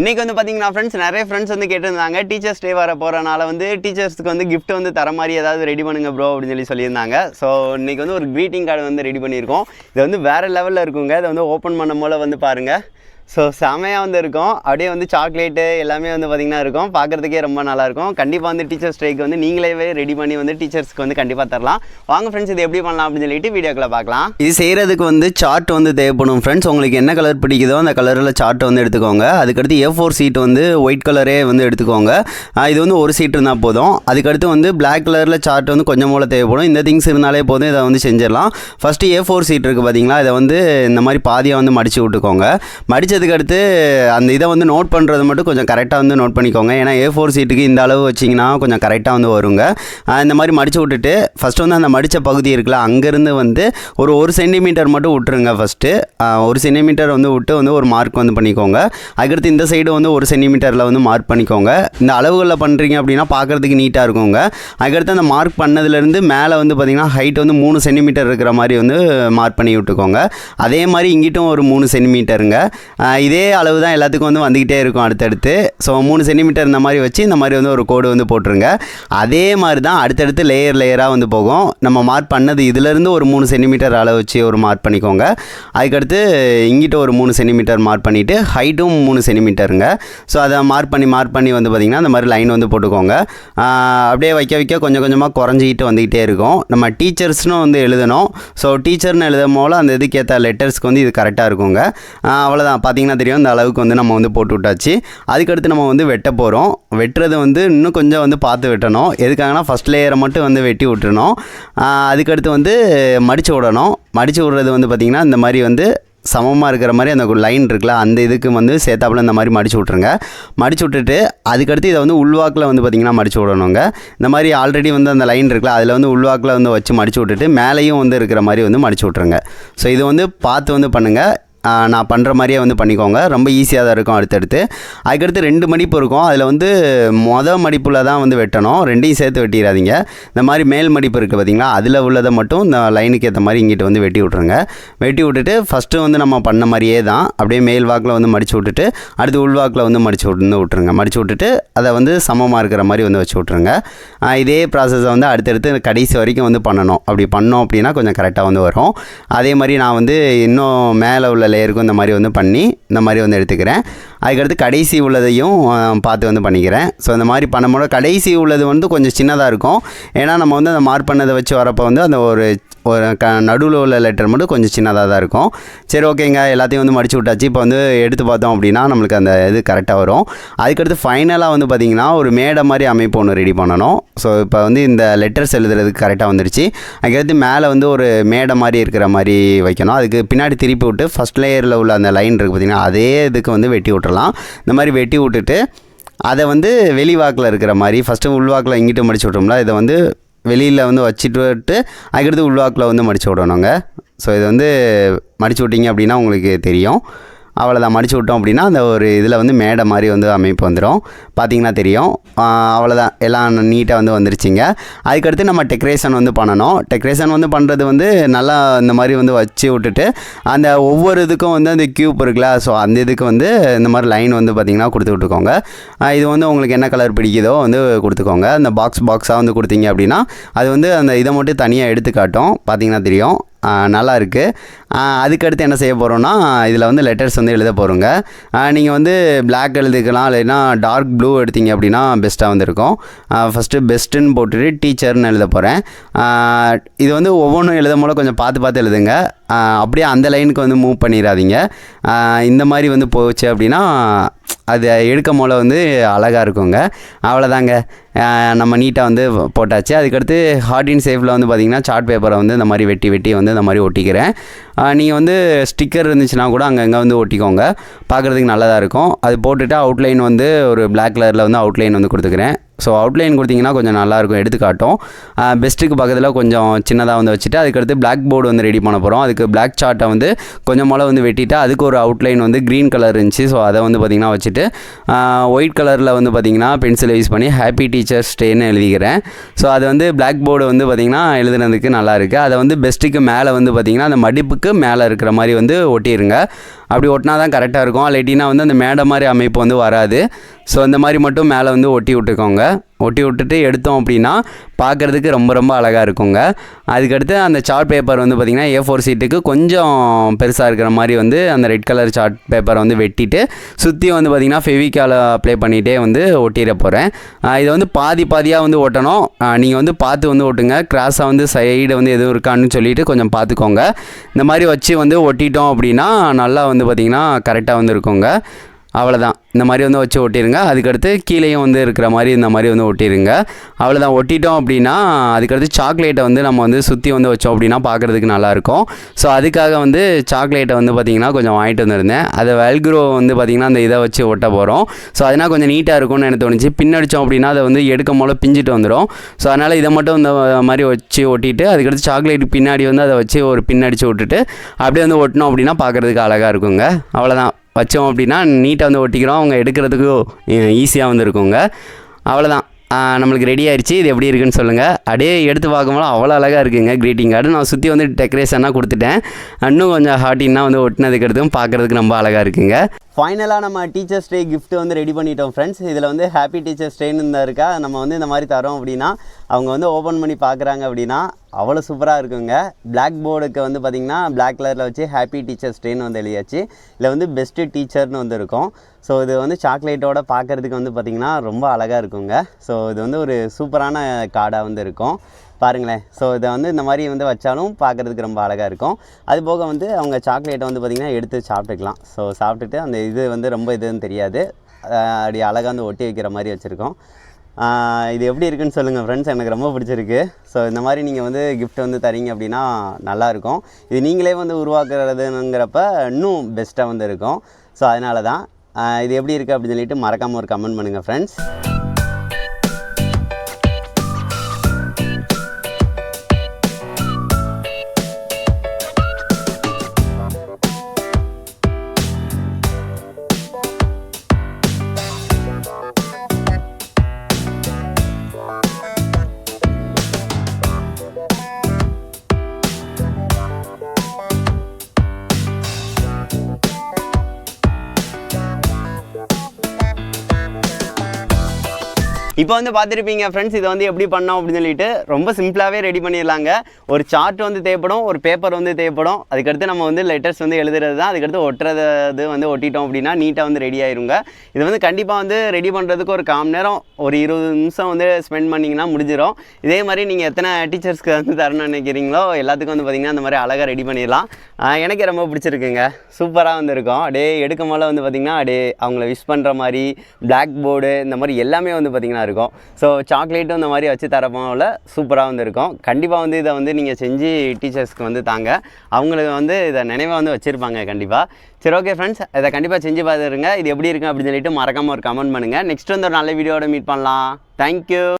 இன்றைக்கி வந்து பார்த்தீங்கன்னா ஃப்ரெண்ட்ஸ் நிறைய ஃப்ரெண்ட்ஸ் வந்து கேட்டிருந்தாங்க. டீச்சர்ஸ் டே வர போகிறனால வந்து டீச்சர்ஸ்க்கு வந்து கிஃப்ட் வந்து தர மாதிரி ஏதாவது ரெடி பண்ணுங்க ப்ரோ அப்படின்னு சொல்லி சொல்லியிருந்தாங்க. ஸோ இன்றைக்கி வந்து ஒரு க்ரீட்டிங் கார்டு வந்து ரெடி பண்ணியிருக்கோம். இது வந்து வேறு லெவலில் இருக்குங்க. இதை வந்து ஓப்பன் பண்ணும் போல வந்து பாருங்கள் ஸோ செமையாக வந்து இருக்கும். அப்படியே வந்து சாக்லேட்டு எல்லாமே வந்து பார்த்திங்கன்னா இருக்கும். பார்க்குறதுக்கே ரொம்ப நல்லாயிருக்கும். கண்டிப்பாக வந்து டீச்சர்ஸ் ஸ்ட்ரைக் வந்து நீங்களே ரெடி பண்ணி வந்து டீச்சர்ஸ்க்கு வந்து கண்டிப்பாக தரலாம். வாங்க ஃப்ரெண்ட்ஸ் இது எப்படி பண்ணலாம் அப்படின்னு சொல்லிட்டு வீடியோக்குள்ள பார்க்கலாம் இது செய்கிறதுக்கு வந்து சார்ட் வந்து தேவைப்படும். ஃப்ரெண்ட்ஸ் உங்களுக்கு என்ன கலர் பிடிக்குதோ அந்த கலரில் சார்ட் வந்து எடுத்துக்கோங்க. அதுக்கடுத்து ஏ ஃபோர் சீட் வந்து ஒயிட் கலரே வந்து எடுத்துக்கோங்க. இது வந்து ஒரு சீட் இருந்தால் போதும். அதுக்கடுத்து வந்து பிளாக் கலரில் சார்ட் வந்து கொஞ்சம் போல தேவைப்படும். இந்த திங்ஸ் இருந்தாலே போதும். இதை வந்து செஞ்சிடலாம். ஃபஸ்ட்டு ஏ ஃபோர் சீட் இருக்குது பார்த்தீங்களா இதை வந்து இந்த மாதிரி பாதியாக வந்து மடித்து விட்டுக்கோங்க. மடித்து மடித்ததுக்கு அடுத்து அந்த இதை வந்து நோட் பண்ணுறது மட்டும் கொஞ்சம் கரெக்டாக வந்து நோட் பண்ணிக்கோங்க. ஏன்னா ஏ ஃபோர் சீட்டுக்கு இந்த அளவு வச்சிங்கன்னா கொஞ்சம் கரெக்டாக வந்து வருங்க. இந்த மாதிரி மடித்து விட்டுட்டு ஃபஸ்ட்டு வந்து அந்த மடித்த பகுதி இருக்குல்ல அங்கேருந்து வந்து ஒரு ஒரு சென்டிமீட்டர் மட்டும் விட்டுருங்க ஃபஸ்ட்டு ஒரு சென்டிமீட்டர் வந்து விட்டு வந்து ஒரு மார்க் வந்து பண்ணிக்கோங்க. அதுக்கடுத்து இந்த சைடு வந்து ஒரு சென்டிமீட்டரில் வந்து மார்க் பண்ணிக்கோங்க. இந்த அளவுகளில் பண்ணுறீங்க அப்படின்னா பார்க்குறதுக்கு நீட்டாக இருக்குங்க. அதுக்கடுத்து அந்த மார்க் பண்ணதுலேருந்து மேலே வந்து பார்த்திங்கன்னா ஹைட் வந்து மூணு சென்டிமீட்டர் இருக்கிற மாதிரி வந்து மார்க் பண்ணி விட்டுக்கோங்க. அதே மாதிரி இங்கிட்டும் ஒரு மூணு சென்டிமீட்டருங்க இதே அளவு தான் எல்லாத்துக்கும் வந்து வந்துக்கிட்டே இருக்கும் அடுத்தடுத்து. ஸோ மூணு சென்டிமீட்டர் இந்த மாதிரி வச்சு இந்த மாதிரி வந்து ஒரு கோடு வந்து போட்டுருங்க. அதே மாதிரி தான் அடுத்தடுத்து லேயர் லேயராக வந்து போகும். நம்ம மார்க் பண்ணது இதுலேருந்து ஒரு மூணு சென்டிமீட்டர் அளவு வச்சு ஒரு மார்க் பண்ணிக்கோங்க. அதுக்கடுத்து இங்கிட்ட ஒரு மூணு சென்டிமீட்டர் மார்க் பண்ணிவிட்டு ஹைட்டும் மூணு சென்டிமீட்டருங்க ஸோ அதை மார்க் பண்ணி மார்க் பண்ணி வந்து பார்த்திங்கன்னா அந்த மாதிரி லைன் வந்து போட்டுக்கோங்க. அப்படியே வைக்க வைக்க கொஞ்சம் கொஞ்சமாக குறைஞ்சிக்கிட்டு வந்துக்கிட்டே இருக்கும். நம்ம டீச்சர்ஸ்னு வந்து எழுதணும். ஸோ டீச்சர்னு எழுதும் போல அந்த இதுக்கேற்ற லெட்டர்ஸ்க்கு வந்து இது கரெக்டாக இருக்குங்க. அவ்வளோதான் அவ்வளோதான் பார்த்தீங்கன்னா தெரியும் இந்த அளவுக்கு வந்து நம்ம வந்து போட்டு விட்டாச்சு. அதுக்கடுத்து நம்ம வந்து வெட்ட போகிறோம் வெட்டுறது வந்து இன்னும் கொஞ்சம் வந்து பார்த்து வெட்டணும். எதுக்காகனா ஃபஸ்ட் லேயரை மட்டும் வந்து வெட்டி விட்டுறணும். அதுக்கடுத்து வந்து மடித்து விடணும். மடித்து விடுறது வந்து பார்த்திங்கன்னா இந்த மாதிரி வந்து சமமாக இருக்கிற மாதிரி அந்த லைன் இருக்குல்ல அந்த இதுக்கு வந்து சேர்த்தாப்புல இந்த மாதிரி மடிச்சு விட்ருங்க மடிச்சு விட்டுட்டு அதுக்கடுத்து இதை வந்து உள்வாக்கில் வந்து பார்த்திங்கன்னா மடிச்சு விடணுங்க. இந்த மாதிரி ஆல்ரெடி வந்து அந்த லைன் இருக்குல்ல அதில் வந்து உள்வாக்கில் வந்து வச்சு மடிச்சு விட்டுட்டு மேலேயும் வந்து இருக்கிற மாதிரி வந்து மடிச்சு விட்ருங்க ஸோ இது வந்து பார்த்து வந்து பண்ணுங்கள் நான் பண்ணுற மாதிரியே வந்து பண்ணிக்கோங்க. ரொம்ப ஈஸியாக தான் இருக்கும் அடுத்தடுத்து. அதுக்கடுத்து ரெண்டு மடிப்பு இருக்கும். அதில் வந்து மொதல் மடிப்பில் தான் வந்து வெட்டணும். ரெண்டையும் சேர்த்து வெட்டிடாதீங்க. இந்த மாதிரி மேல் மடிப்பு இருக்குது பார்த்தீங்களா அதில் உள்ளதை மட்டும் இந்த லைனுக்கு ஏற்ற மாதிரி இங்கிட்ட வந்து வெட்டி விட்ருங்க வெட்டி விட்டுட்டு ஃபஸ்ட்டு வந்து நம்ம பண்ண மாதிரியே தான். அப்படியே மேல் வாக்கில் வந்து மடித்து விட்டுட்டு அடுத்து உள்வாக்கில் வந்து மடித்து விட்டு விட்ருங்க மடித்து விட்டுட்டு அதை வந்து சமமாக இருக்கிற மாதிரி வந்து வச்சு விட்ருங்க இதே ப்ராசஸை வந்து அடுத்தடுத்து கடைசி வரைக்கும் வந்து பண்ணணும். அப்படி பண்ணோம் அப்படின்னா கொஞ்சம் கரெக்டாக வந்து வரும். அதே மாதிரி நான் வந்து இன்னும் மேலே உள்ள லேயருக்கும் இந்த மாதிரி வந்து பண்ணி இந்த மாதிரி வந்து எடுத்துக்கிறேன். அதுக்கடுத்து கடைசி உள்ளதையும் பார்த்து வந்து பண்ணிக்கிறேன். ஸோ இந்த மாதிரி பண்ணும்போது கடைசி உள்ளது வந்து கொஞ்சம் சின்னதாக இருக்கும். ஏன்னா நம்ம வந்து அந்த மார்க் பண்ணதை வச்சு வரப்போ வந்து அந்த ஒரு ஒரு க நடுவில் உள்ள லெட்டர் மட்டும் கொஞ்சம் சின்னதாக தான் இருக்கும். சரி ஓகேங்க எல்லாத்தையும் வந்து மடிச்சு விட்டாச்சு. இப்போ வந்து எடுத்து பார்த்தோம் அப்படின்னா நம்மளுக்கு அந்த இது கரெக்டாக வரும். அதுக்கடுத்து ஃபைனலாக வந்து பார்த்திங்கன்னா ஒரு மேடை மாதிரி அமைப்பு ஒன்று ரெடி பண்ணணும். ஸோ இப்போ வந்து இந்த லெட்டர்ஸ் எழுதுறதுக்கு கரெக்டாக வந்துருச்சு. அதுக்கடுத்து மேலே வந்து ஒரு மேடை மாதிரி இருக்கிற மாதிரி வைக்கணும். அதுக்கு பின்னாடி திருப்பி விட்டு ஃபஸ்ட் லேயரில் உள்ள அந்த லைன் இருக்குது பார்த்திங்கன்னா அதே இதுக்கு வந்து வெட்டி விட்டுறலாம். இந்த மாதிரி வெட்டி விட்டுட்டு அதை வந்து வெளிவாக்கில் இருக்கிற மாதிரி ஃபஸ்ட்டு உள்வாக்கில் இங்கிட்டு மடிச்சு விட்டோம்ல இதை வந்து வெளியில் வந்து வச்சுட்டு விட்டு அதுக்கடுத்து உள்வாக்கில் வந்து மடிச்சு விடணுங்க. ஸோ இது வந்து மடித்து விட்டீங்க அப்படின்னா உங்களுக்கு தெரியும். அவ்வளோதான் மடிச்சு விட்டோம் அப்படின்னா அந்த ஒரு இதில் வந்து மேடை மாதிரி வந்து அமைப்பு வந்துடும் பார்த்தீங்கன்னா தெரியும். அவ்வளோதான் எல்லாம் நீட்டாக வந்து வந்துருச்சுங்க. அதுக்கடுத்து நம்ம டெக்கரேஷன் வந்து பண்ணணும். டெக்கரேஷன் வந்து பண்ணுறது வந்து நல்லா இந்த மாதிரி வந்து வச்சு விட்டுட்டு அந்த ஒவ்வொரு இதுக்கும் வந்து அந்த க்யூப் இருக்குல்ல ஸோ அந்த இதுக்கு வந்து இந்த மாதிரி லைன் வந்து பார்த்திங்கன்னா கொடுத்து விட்டுக்கோங்க. இது வந்து உங்களுக்கு என்ன கலர் பிடிக்குதோ வந்து கொடுத்துக்கோங்க. அந்த பாக்ஸ் பாக்ஸாக வந்து கொடுத்தீங்க அப்படின்னா அது வந்து அந்த இதை மட்டும் தனியாக எடுத்து காட்டும். பார்த்தீங்கன்னா தெரியும். நல்லா இருக்குது அதுக்கடுத்து என்ன செய்ய போகிறோன்னா இதில் வந்து லெட்டர்ஸ் வந்து எழுத போகிறோங்க நீங்கள் வந்து பிளாக் எழுதிக்கலாம் இல்லைன்னா டார்க் ப்ளூ எடுத்தீங்க அப்படின்னா பெஸ்ட்டாக வந்துருக்கும். ஃபஸ்ட்டு பெஸ்ட்டுன்னு போட்டுட்டு டீச்சர்னு எழுத போகிறேன் இது வந்து ஒவ்வொன்றும் எழுதும் போல கொஞ்சம் பார்த்து பார்த்து எழுதுங்க. அப்படியே அந்த லைனுக்கு வந்து மூவ் பண்ணிடாதீங்க. இந்த மாதிரி வந்து போச்சு அப்படின்னா அது எடுக்கும் போல வந்து அழகாக இருக்குங்க. அவ்வளோதாங்க நம்ம நீட்டாக வந்து போட்டாச்சு. அதுக்கடுத்து ஹார்டின் சேஃபில் வந்து பார்த்திங்கன்னா சார்ட் பேப்பரை வந்து இந்த மாதிரி வெட்டி வெட்டி வந்து இந்த மாதிரி ஒட்டிக்கிறேன். நீங்கள் வந்து ஸ்டிக்கர் இருந்துச்சுன்னா கூட அங்கங்கே வந்து ஒட்டிக்கோங்க. பார்க்குறதுக்கு நல்லதாக இருக்கும். அது போட்டுட்டு அவுட்லைன் வந்து ஒரு பிளாக் கலரில் வந்து அவுட்லைன் வந்து கொடுத்துக்கிறேன். ஸோ அவுட்லைன் கொடுத்தீங்கன்னா கொஞ்சம் நல்லாயிருக்கும். எடுத்துக்காட்டும். பெஸ்ட்டுக்கு பக்கத்தில் கொஞ்சம் சின்னதாக வந்து வச்சுட்டு அதுக்கடுத்து பிளாக் போர்டு வந்து ரெடி பண்ண போகிறோம் அதுக்கு பிளாக் சார்ட்டை வந்து கொஞ்சம் போல் வந்து வெட்டிட்டு அதுக்கு ஒரு அவுட்லைன் வந்து க்ரீன் கலர் இருந்துச்சு. ஸோ அதை வந்து பார்த்திங்கன்னா வச்சுட்டு ஒயிட் கலரில் வந்து பார்த்திங்கன்னா பென்சில் யூஸ் பண்ணி ஹாப்பி டீச்சர்ஸ் டேன்னு எழுதிக்கிறேன். ஸோ அது வந்து பிளாக் போர்டு வந்து பார்த்திங்கன்னா எழுதுனதுக்கு நல்லா இருக்குது அதை வந்து பெஸ்ட்டுக்கு மேலே வந்து பார்த்திங்கன்னா அந்த மடிப்புக்கு மேலே இருக்கிற மாதிரி வந்து ஒட்டிடுங்க அப்படி ஒட்டினா தான் கரெக்டாக இருக்கும். இல்லாட்டினா வந்து அந்த மேடை மாதிரி அமைப்பு வந்து வராது. ஸோ இந்த மாதிரி மட்டும் மேலே வந்து ஒட்டி விட்டுக்கோங்க. ஒட்டி விட்டுட்டு எடுத்தோம் அப்படின்னா பார்க்குறதுக்கு ரொம்ப ரொம்ப அழகாக இருக்குங்க. அதுக்கடுத்து அந்த சார்ட் பேப்பர் வந்து பார்த்திங்கன்னா ஏ ஃபோர் சீட்டுக்கு கொஞ்சம் பெருசாக இருக்கிற மாதிரி வந்து அந்த ரெட் கலர் சார்ட் பேப்பரை வந்து வெட்டிட்டு சுற்றி வந்து பார்த்திங்கன்னா ஃபெவிக்கால அப்ளை பண்ணிகிட்டே வந்து ஒட்டிட போகிறேன் இதை வந்து பாதி பாதியாக வந்து ஒட்டணும். நீங்கள் வந்து பார்த்து வந்து ஒட்டுங்க. கிராஸாக வந்து சைடு வந்து எதுவும் இருக்கான்னு சொல்லிட்டு கொஞ்சம் பார்த்துக்கோங்க. இந்த மாதிரி வச்சு வந்து ஒட்டிட்டோம் அப்படின்னா நல்லா வந்து பார்த்திங்கன்னா கரெக்டாக வந்து இருக்குங்க. அவ்வளோதான் இந்த மாதிரி வந்து வச்சு ஒட்டிடுங்க அதுக்கடுத்து கீழேயும் வந்து இருக்கிற மாதிரி இந்த மாதிரி வந்து ஒட்டிடுங்க அவ்வளோதான் ஒட்டிட்டோம் அப்படின்னா அதுக்கடுத்து சாக்லேட்டை வந்து நம்ம வந்து சுற்றி வந்து வச்சோம் அப்படின்னா பார்க்குறதுக்கு நல்லாயிருக்கும். ஸோ அதுக்காக வந்து சாக்லேட்டை வந்து பார்த்திங்கன்னா கொஞ்சம் வாங்கிட்டு வந்திருந்தேன். அதை வெல்க்ரோ வந்து பார்த்திங்கன்னா அந்த இதை வச்சு ஒட்ட போகிறோம் ஸோ அதனால் கொஞ்சம் நீட்டாக இருக்கும்னு எனக்கு தோணுச்சு. பின்னடித்தோம் அப்படின்னா அதை வந்து எடுக்கும் போல பிஞ்சிட்டு வந்துடும் ஸோ அதனால் இதை மட்டும் இந்த மாதிரி வச்சு ஒட்டிட்டு அதுக்கடுத்து சாக்லேட் பின்னாடி வந்து அதை வச்சு ஒரு பின்னடிச்சு விட்டுட்டு அப்படியே வந்து ஒட்டினோம் அப்படின்னா பார்க்குறதுக்கு அழகாக இருக்குங்க. அவ்வளோதான் வச்சோம் அப்படின்னா நீட்டாக வந்து ஒட்டிக்கிறோம். அவங்க எடுக்கிறதுக்கு ஈஸியாக வந்து இருக்குங்க அவ்வளோதான் நம்மளுக்கு ரெடி ஆயிடுச்சு இது எப்படி இருக்குன்னு சொல்லுங்கள் அப்படியே எடுத்து பார்க்கும்போது அவ்வளோ அழகாக இருக்குங்க க்ரீட்டிங் கார்டு நான் சுற்றி வந்து டெக்கரேஷனாக கொடுத்துட்டேன். இன்னும் கொஞ்சம் ஹாட்டின்னா வந்து ஒட்டினதுக்கு எடுத்தும் பார்க்குறதுக்கு ரொம்ப அழகாக இருக்குங்க. ஃபைனலாக நம்ம டீச்சர்ஸ் டே கிஃப்ட்டு வந்து ரெடி பண்ணிட்டோம் ஃப்ரெண்ட்ஸ் இதில் வந்து ஹாப்பி டீச்சர்ஸ் டேன்னு இருந்தா இருக்கா? நம்ம வந்து இந்த மாதிரி தரோம் அப்படின்னா அவங்க வந்து ஓப்பன் பண்ணி பார்க்குறாங்க அப்படின்னா அவ்வளோ சூப்பராக இருக்குங்க. பிளாக் போர்டுக்கு வந்து பார்த்திங்கன்னா பிளாக் கலரில் வச்சு ஹாப்பி டீச்சர்ஸ் டேன்னு வந்து எழுதியாச்சு. இதில் வந்து பெஸ்ட்டு டீச்சர்னு வந்து இருக்கும். ஸோ இது வந்து சாக்லேட்டோட பார்க்குறதுக்கு வந்து பார்த்திங்கன்னா ரொம்ப அழகாக இருக்குங்க. ஸோ இது வந்து ஒரு சூப்பரான கார்டாக வந்து இருக்கும். பாருங்களேன். ஸோ இதை வந்து இந்த மாதிரி வந்து வச்சாலும் பார்க்குறதுக்கு ரொம்ப அழகாக இருக்கும். அது போக வந்து அவங்க சாக்லேட்டை வந்து பார்த்திங்கன்னா எடுத்து சாப்பிட்டுக்கலாம். ஸோ சாப்பிட்டுட்டு அந்த இது வந்து ரொம்ப இதுன்னு தெரியாது. அப்படி அழகாக வந்து ஒட்டி வைக்கிற மாதிரி வச்சுருக்கோம். இது எப்படி இருக்குன்னு சொல்லுங்கள் ஃப்ரெண்ட்ஸ் எனக்கு ரொம்ப பிடிச்சிருக்கு. ஸோ இந்த மாதிரி நீங்கள் வந்து கிஃப்ட் வந்து தரீங்க அப்படின்னா நல்லாயிருக்கும் இது நீங்களே வந்து உருவாக்குறதுங்கிறப்ப இன்னும் பெஸ்ட்டாக வந்து இருக்கும். ஸோ அதனால தான் இது எப்படி இருக்குது அப்படின்னு சொல்லிட்டு மறக்காமல் ஒரு கமெண்ட் பண்ணுங்கள் ஃப்ரெண்ட்ஸ் இப்போ வந்து பார்த்துருப்பீங்க ஃப்ரெண்ட்ஸ் இதை வந்து எப்படி பண்ணோம் அப்படின்னு சொல்லிட்டு ரொம்ப சிம்பிளாகவே ரெடி பண்ணிடலாங்க. ஒரு சார்ட் வந்து தேவைப்படும் ஒரு பேப்பர் வந்து தேவைப்படும். அதுக்கடுத்து நம்ம வந்து லெட்டர்ஸ் வந்து எழுதுறது தான். அதுக்கடுத்து ஒட்டுறது வந்து ஒட்டிட்டோம் அப்படின்னா நீட்டாக வந்து ரெடி ஆயிருங்க. இது வந்து கண்டிப்பாக வந்து ரெடி பண்ணுறதுக்கு ஒரு காம் நேரம் ஒரு இருபது நிமிஷம் வந்து ஸ்பெண்ட் பண்ணிங்கன்னா முடிஞ்சிடும் இதே மாதிரி நீங்கள் எத்தனை டீச்சர்ஸ்க்கு வந்து தரணும்னு நினைக்கிறீங்களோ எல்லாத்துக்கும் வந்து பார்த்திங்கன்னா அந்த மாதிரி அழகாக ரெடி பண்ணிடலாம். எனக்கு ரொம்ப பிடிச்சிருக்குங்க. சூப்பராக வந்து இருக்கும் அப்படியே எடுக்கும் போல வந்து பார்த்திங்கன்னா அப்படியே அவங்கள விஷ் பண்ணுற மாதிரி பிளாக் போர்டு இந்த மாதிரி எல்லாமே வந்து பார்த்திங்கன்னா இருக்கும். ஸோ சாக்லேட்டும் இந்த மாதிரி வச்சு தரப்போல சூப்பராக வந்து இருக்கும் கண்டிப்பாக வந்து இதை வந்து நீங்கள் செஞ்சு டீச்சர்ஸ்க்கு வந்து தாங்க. அவங்களுக்கு வந்து இதை நினைவாக வந்து வச்சுருப்பாங்க கண்டிப்பாக சரி ஓகே ஃப்ரெண்ட்ஸ் இதை கண்டிப்பாக செஞ்சு பார்த்துருங்க இது எப்படி இருக்கு அப்படின்னு சொல்லிட்டு மறக்காமல் ஒரு கமெண்ட் பண்ணுங்கள் நெக்ஸ்ட் வந்து ஒரு நல்ல வீடியோட மீட் பண்ணலாம். தேங்க்யூ